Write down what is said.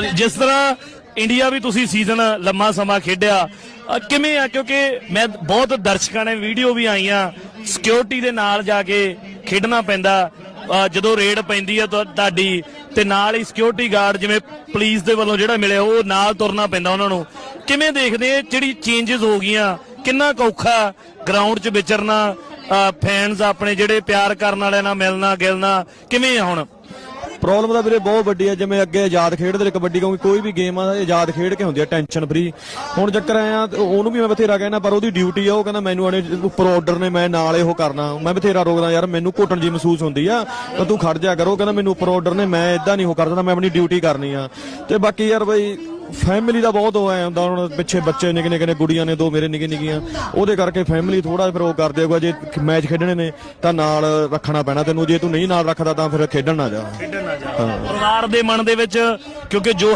ਜਿਸ ਤਰ੍ਹਾਂ ਇੰਡੀਆ ਵੀ ਤੁਸੀਂ ਸੀਜ਼ਨ ਲੰਮਾ ਸਮਾਂ ਖੇਡਿਆ ਅ, ਕਿਵੇਂ ਆ? ਕਿਉਂਕਿ ਮੈਂ ਬਹੁਤ ਦਰਸ਼ਕਾਂ ਨੇ ਵੀਡੀਓ ਵੀ ਆਈਆਂ ਸਿਕਿਉਰਿਟੀ ਦੇ ਨਾਲ ਜਾ ਕੇ ਖੇਡਣਾ ਪੈਂਦਾ ਅ, ਜਦੋਂ ਰੇਡ ਪੈਂਦੀ ਆ ਤੁਹਾ- ਤੁਹਾਡੀ ਤੇ ਨਾਲ ਹੀ ਸਿਕਿਉਰਿਟੀ ਗਾਰਡ ਜਿਵੇਂ ਪੁਲਿਸ ਦੇ ਵੱਲੋਂ ਜਿਹੜਾ ਮਿਲਿਆ ਉਹ ਨਾਲ ਤੁਰਨਾ ਪੈਂਦਾ ਉਹਨਾਂ ਨੂੰ। ਕਿਵੇਂ ਦੇਖਦੇ ਆ ਜਿਹੜੀ ਚੇਂਜਸ ਹੋ ਗਈਆਂ? ਕਿੰਨਾ ਕੁ ਔਖਾ ਗਰਾਊਂਡ 'ਚ ਵਿਚਰਨਾ ਫੈਨਸ ਆਪਣੇ ਜਿਹੜੇ ਪਿਆਰ ਕਰਨ ਵਾਲਿਆਂ ਨਾਲ ਮਿਲਣਾ ਗਿਲਣਾ ਕਿਵੇਂ ਆ ਹੁਣ? ਪ੍ਰੋਬਲਮ ਤਾਂ ਵੀਰੇ ਬਹੁਤ ਵੱਡੀ ਹੈ ਜਿਵੇਂ ਅੱਗੇ ਆਜ਼ਾਦ ਖੇਡਦੇ ਨੇ ਕਬੱਡੀ, ਕਿਉਂਕਿ ਕੋਈ ਵੀ ਗੇਮ ਆ, ਆਜ਼ਾਦ ਖੇਡ ਕੇ ਹੁੰਦੀ ਆ ਟੈਨਸ਼ਨ ਫਰੀ ਹੁਣ ਚੱਕਰ ਆਇਆ ਉਹਨੂੰ ਵੀ ਮੈਂ ਬਥੇਰਾ ਕਹਿਣਾ ਪਰ ਉਹਦੀ ਡਿਊਟੀ ਆ, ਉਹ ਕਹਿੰਦਾ ਮੈਨੂੰ ਆਣੇ ਉੱਪਰ ਆਰਡਰ ਨੇ, ਮੈਂ ਨਾਲ ਇਹੋ ਕਰਨਾ। ਮੈਂ ਬਥੇਰਾ ਰੋਕਦਾ, ਯਾਰ ਮੈਨੂੰ ਘੁੱਟਣ ਜੀ ਮਹਿਸੂਸ ਹੁੰਦੀ ਆ, ਤਾਂ ਤੂੰ ਖੜ ਜਾ ਕਰੋ ਕਹਿੰਦਾ ਮੈਨੂੰ ਉੱਪਰ ਆਰਡਰ ਨੇ, ਮੈਂ ਇਦਾਂ ਨਹੀਂ ਉਹ ਕਰਦਾ ਮੈਂ ਆਪਣੀ ਡਿਊਟੀ ਕਰਨੀ ਆ। ਤੇ ਬਾਕੀ ਯਾਰ ਬਈ ਫੈਮਿਲੀ ਦਾ ਬਹੁਤ ਉਹ ਆਇਆ ਹੁੰਦਾ ਹੁਣ ਪਿੱਛੇ ਬੱਚੇ ਨਿੱਕੇ ਨਿੱਕੇ ਨੇ ਗੁੜੀਆਂ ਨੇ ਦੋ ਮੇਰੇ ਨਿੱਕੇ ਨਿੱਕੀਆਂ। ਉਹਦੇ ਕਰਕੇ ਫੈਮਿਲੀ ਥੋੜਾ ਫਿਰ ਉਹ ਕਰਦੇ ਹੋਗਾ ਜੇ ਮੈਚ ਖੇਡਣੇ ਨੇ ਤਾਂ ਨਾਲ ਰੱਖਣਾ ਪੈਣਾ ਤੈਨੂੰ ਜੇ ਤੂੰ ਨਹੀਂ ਨਾਲ ਰੱਖਦਾ ਤਾਂ ਫਿਰ ਖੇਡਣ ਨਾ ਜਾ। ਪਰਿਵਾਰ ਦੇ ਮਨ ਦੇ ਵਿੱਚ ਕਿਉਂਕਿ ਜੋ